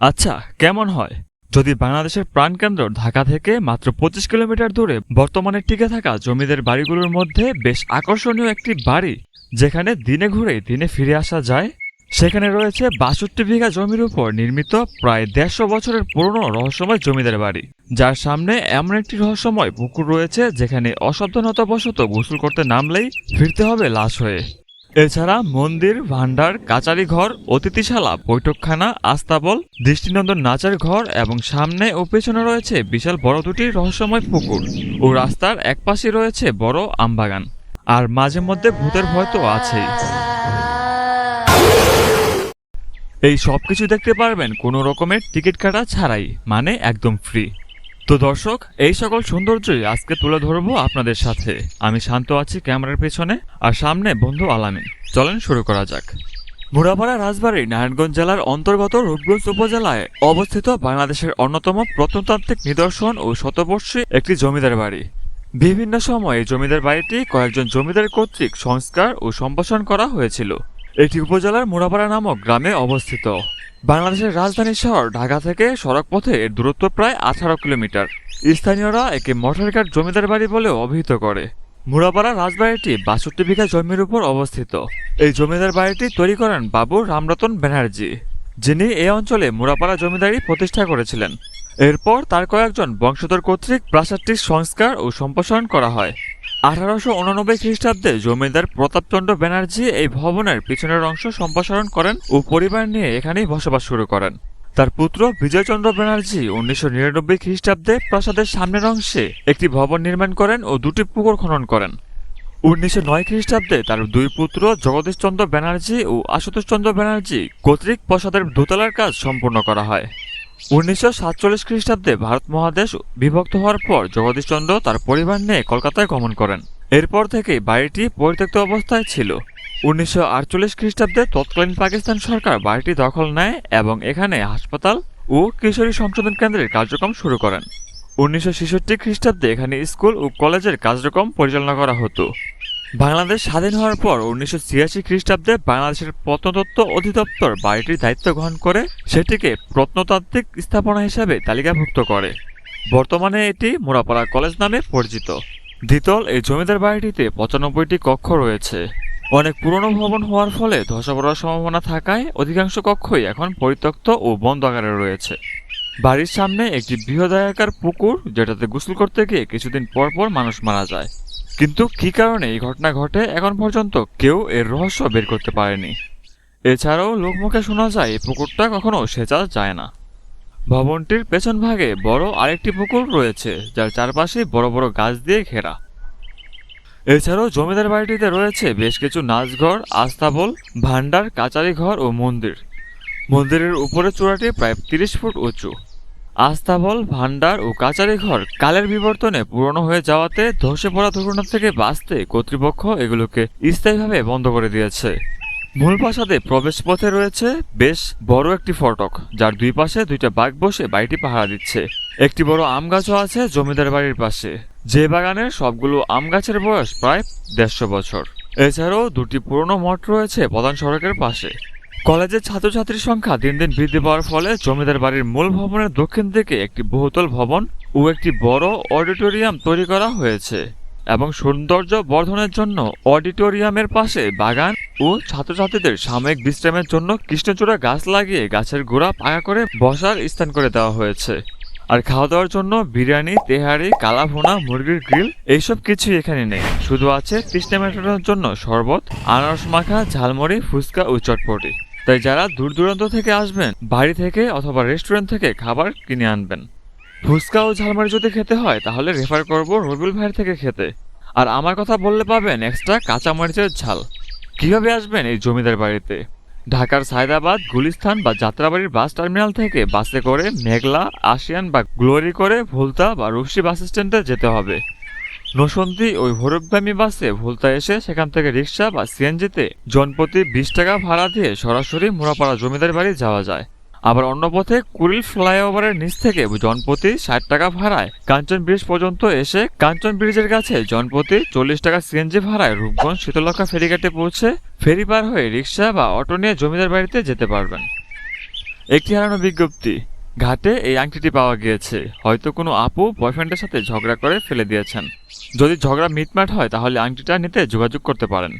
আচ্ছা কেমন হয়? যদি বাংলাদেশের প্রাণকেন্দ্র ঢাকা থেকে মাত্র পঁচিশ কিলোমিটার দূরে বর্তমানে টিকে থাকা জমিদের বাড়িগুলোর মধ্যে বেশ আকর্ষণীয় একটি বাড়ি, যেখানে দিনে ঘুরে দিনে ফিরে আসা যায়, সেখানে রয়েছে বাষট্টি বিঘা জমির উপর নির্মিত প্রায় দেড়শো বছরের পুরনো রহস্যময় জমিদার বাড়ি। যার সামনে এমন একটি রহস্যময় পুকুর রয়েছে, যেখানে অসাবধানতাবশত গোসল করতে নামলেই ফিরতে হবে লাশ হয়ে। এছাড়া মন্দির ভান্ডার কাচারি ঘর অতিথিশালা, বৈঠকখানা, আস্তাবল, দৃষ্টিনন্দন নাচার ঘর এবং সামনে ও পেছনে রয়েছে বিশাল বড় দুটি রহস্যময় পুকুর ও রাস্তার একপাশে রয়েছে বড় আমবাগান। আর মাঝে মধ্যে ভূতের ভয় তো আছেই। এই সব কিছু দেখতে পারবেন কোনো রকমের টিকিট কাটা ছাড়াই মানে একদম ফ্রি তো দর্শক, এই সকল সৌন্দর্যই আজকে তুলে ধরবো আপনাদের সাথে। আমি শান্ত আছি ক্যামেরার পেছনে, আর সামনে বন্ধু আলামিন। চলেন শুরু করা যাক। মুড়াপাড়া রাজবাড়ী নারায়ণগঞ্জ জেলার অন্তর্গত রূপগঞ্জ উপজেলায় অবস্থিত বাংলাদেশের অন্যতম প্রত্নতাত্ত্বিক নিদর্শন ও শতবর্ষী একটি জমিদার বাড়ি। বিভিন্ন সময়ে জমিদার বাড়িটি কয়েকজন জমিদার কর্তৃক সংস্কার ও সম্প্রসারণ করা হয়েছিল। এটি উপজেলার মুড়াপাড়া নামক গ্রামে অবস্থিত। বাংলাদেশের রাজধানী শহর ঢাকা থেকে সড়ক পথে এর দূরত্ব প্রায় আঠারো কিলোমিটার। স্থানীয়রা একে মঠেরঘাট জমিদার বাড়ি বলেও অভিহিত করে। মুড়াপাড়া রাজবাড়িটি বাষট্টি বিঘা জমির উপর অবস্থিত। এই জমিদার বাড়িটি তৈরি করেন বাবু রামরতন ব্যানার্জি, যিনি এই অঞ্চলে মুড়াপাড়া জমিদারি প্রতিষ্ঠা করেছিলেন। এরপর তার কয়েকজন বংশধর কর্তৃক প্রাসাদটির সংস্কার ও সম্প্রসারণ করা হয়। আঠারোশো উননব্বই খ্রিস্টাব্দে জমিদার প্রতাপচন্দ্র ব্যানার্জি এই ভবনের পিছনের অংশ সম্প্রসারণ করেন ও পরিবার নিয়ে এখানেই বসবাস শুরু করেন। তার পুত্র বিজয়চন্দ্র ব্যানার্জি উনিশশো নিরানব্বই খ্রিস্টাব্দে প্রাসাদের সামনের অংশে একটি ভবন নির্মাণ করেন ও দুটি পুকুর খনন করেন। উনিশশো নয় খ্রিস্টাব্দে তার দুই পুত্র জগদীশচন্দ্র ব্যানার্জি ও আশুতোষচন্দ্র ব্যানার্জি কর্তৃক প্রাসাদের দোতলার কাজ সম্পূর্ণ করা হয়। উনিশশো সাতচল্লিশ খ্রিস্টাব্দে ভারত মহাদেশ বিভক্ত হওয়ার পর জগদীশচন্দ্র তার পরিবার নিয়ে কলকাতায় গমন করেন। এরপর থেকে বাড়িটি পরিত্যক্ত অবস্থায় ছিল। উনিশশো আটচল্লিশ খ্রিস্টাব্দে তৎকালীন পাকিস্তান সরকার বাড়িটি দখল নেয় এবং এখানে হাসপাতাল ও কিশোরী সংশোধন কেন্দ্রের কার্যক্রম শুরু করেন। উনিশশো ছেষট্টি খ্রিস্টাব্দে এখানে স্কুল ও কলেজের কার্যক্রম পরিচালনা করা হতো। বাংলাদেশ স্বাধীন হওয়ার পর উনিশশো ছিয়াশি খ্রিস্টাব্দে বাংলাদেশের প্রত্নতত্ত্ব অধিদপ্তর বাড়িটির দায়িত্ব গ্রহণ করে সেটিকে প্রত্নতাত্ত্বিক স্থাপনা হিসাবে তালিকাভুক্ত করে। বর্তমানে এটি মোড়াপাড়া কলেজ নামে পরিচিত। দ্বিতল এই জমিদার বাড়িটিতে পঁচানব্বইটি কক্ষ রয়েছে। অনেক পুরনো ভবন হওয়ার ফলে ধসা পড়ার সম্ভাবনা থাকায় অধিকাংশ কক্ষই এখন পরিত্যক্ত ও বন্ধ আকারে রয়েছে। বাড়ির সামনে একটি বৃহদায়কার পুকুর যেটাতে গোসল করতে গিয়ে কিছুদিন পর পর মানুষ মারা যায়। কিন্তু কী কারণে এই ঘটনা ঘটে এখন পর্যন্ত কেউ এর রহস্য বের করতে পারেনি? এছাড়াও লোকমুখে শোনা যায়, এই পুকুরটা কখনো সেচা যায় না। ভবনটির পেছন ভাগে বড় আরেকটি পুকুর রয়েছে, যার চারপাশে বড় বড় গাছ দিয়ে ঘেরা। এছাড়াও জমিদার বাড়িটিতে রয়েছে বেশ কিছু নাচঘর আস্তাবল ভান্ডার কাচারি ঘর ও মন্দির। মন্দিরের উপরের চূড়াটি প্রায় তিরিশ ফুট উঁচু। আস্তাবল ভান্ডার ও কাচারি ঘর কালের বিবর্তনে পুরনো হয়ে যাওয়াতে ধসে পড়া দুর্ঘটনা থেকে বাঁচতে কর্তৃপক্ষ এগুলোকে স্থায়ীভাবে বন্ধ করে দিয়েছে। মূল প্রাসাদে প্রবেশ পথে রয়েছে বেশ বড় একটি ফটক, যার দুই পাশে দুইটা বাঘ বসে বাড়িটি পাহারা দিচ্ছে। একটি বড় আম গাছও আছে জমিদার বাড়ির পাশে। যে বাগানের সবগুলো আম গাছের বয়স প্রায় দেড়শো বছর। এছাড়াও দুটি পুরনো মঠ রয়েছে প্রধান সড়কের পাশে। কলেজের ছাত্রছাত্রীর সংখ্যা দিন দিন বৃদ্ধি পাওয়ার ফলে জমিদার বাড়ির মূল ভবনের দক্ষিণ দিকে একটি বহুতল ভবন ও একটি বড় অডিটোরিয়াম তৈরি করা হয়েছে এবং সৌন্দর্য বর্ধনের জন্য অডিটোরিয়ামের পাশে বাগান ও ছাত্রছাত্রীদের সাময়িক বিশ্রামের জন্য কৃষ্ণচূড়া গাছ লাগিয়ে গাছের গোড়া পাকা করে বসার স্থান করে দেওয়া হয়েছে। আর খাওয়া দাওয়ার জন্য বিরিয়ানি, তেহারি, কালাভুনা, মুরগির গ্রিল, এইসব কিছুই এখানে নেই। শুধু আছে তৃষ্ণা মেটানোর জন্য শরবত, আনারস মাখা, ঝালমুড়ি, ফুচকা ও চটপটি। তাই যারা দূর দূরান্ত থেকে আসবেন, বাড়ি থেকে অথবা রেস্টুরেন্ট থেকে খাবার কিনে আনবেন। ফুচকা ও ঝালমারি যদি খেতে হয়, তাহলে রেফার করব রবিউল ভাইয়ের থেকে খেতে। আর আমার কথা বললে পাবেন এক্সট্রা কাঁচামরিচের ঝাল। কীভাবে আসবেন এই জমিদার বাড়িতে? ঢাকার সায়দাবাদ, গুলিস্তান বা যাত্রাবাড়ির বাস টার্মিনাল থেকে বাসে করে মেঘলা, আসিয়ান বা গ্লোরি করে ভুলতা বা রুশি বাস স্ট্যান্ডে যেতে হবে। নসন্দি ওই ভৈরবগামী বাসে ভুলতা এসে সেখান থেকে রিক্সা বা সিএনজিতে জনপ্রতি বিশ টাকা ভাড়া দিয়ে সরাসরি মোড়াপাড়া জমিদার বাড়ি যাওয়া যায়। আবার অন্য পথে কুড়িল ফ্লাইওভারের নিচ থেকে জনপ্রতি ষাট টাকা ভাড়ায় কাঞ্চন ব্রিজ পর্যন্ত এসে কাঞ্চন ব্রিজের কাছে জনপ্রতি চল্লিশ টাকা সিএনজি ভাড়ায় রূপগঞ্জ শীতলক্ষা ফেরিঘাটে পৌঁছে ফেরি পার হয়ে রিক্সা বা অটো নিয়ে জমিদার বাড়িতে যেতে পারবেন। একটি হারানো বিজ্ঞপ্তি ঘাটে এই আংটিটি পাওয়া গিয়েছে। হয়তো কোনো আপু বয়ফ্রেন্ডের সাথে ঝগড়া করে ফেলে দিয়েছেন। যদি ঝগড়া মিটমাট হয়, তাহলে আংটিটা নিতে যোগাযোগ করতে পারেন।